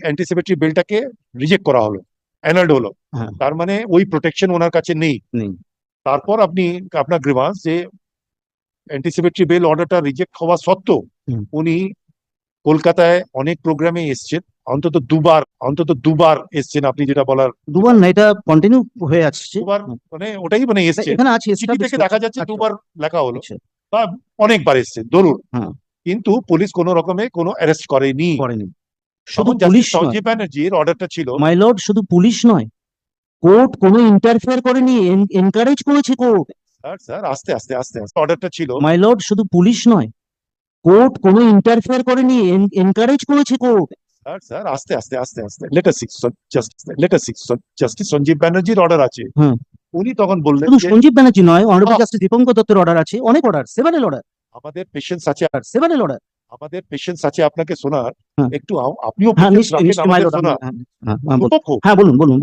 Anticipatory বিলটাকে reject করা হলো অ্যানাল্ড হলো। হ্যাঁ। তার মানে ওই প্রোটেকশন ওনার কাছে নেই। তারপর আপনি আপনার গ্রিভান্স যে অ্যান্টিসিপেটরি বেল অর্ডারটা রিজেক্ট হওয়া সত্ত্বেও উনি কলকাতায় অনেক প্রোগ্রামে এসছেন অন্তত দুবার অন্তত দুবার এসছেন আপনি যেটা বলার। দুবার না এটা কন্টিনিউ হয়ে আসছে। দুবার মানে ওটাই মানে এসছে। এখানে আছে চিঠি থেকে দেখা যাচ্ছে দুবার লেখা হলো। আচ্ছা, বা অনেকবার এসছে ধরুন। হ্যাঁ। কিন্তু পুলিশ কোনো রকমে কোনো অ্যারেস্ট করেনি। করেনি। শুধু পুলিশ সঞ্জীব ব্যানার্জির অর্ডারটা ছিল। মাই লর্ড শুধু পুলিশ নয়। কোর্ট কোনো ইন্টারফেয়ার করেনি এনকারেজ করেছে কোর্ট স্যার স্যার আস্তে আস্তে আস্তে আস্তে। অর্ডারটা ছিল। মাই লর্ড শুধু পুলিশ নয়। কোর্ট কোনো ইন্টারফেয়ার করেনি এনকারেজ করেছে কোর্ট স্যার স্যার আস্তে আস্তে আস্তে আস্তে। Letter six justice letter six justice Sanjib ব্যানার্জির অর্ডার আছে। হুম। উনি তখন বললেন শুধু সঞ্জীব ব্যানার্জি নয় অনারেবল। জাস্টিস দীপঙ্কর দত্তের অর্ডার আছে অনেক অর্ডার সেভেনাল অর্ডার আমাদের পেশেন্স আছে। সেভেনাল অর্ডার আমাদের পেশেন্স আছে আপনাকে শোনার হ্যাঁ। একটু আপনিও হ্যাঁ শোনার হ্যাঁ হ্যাঁ বলুন বলুন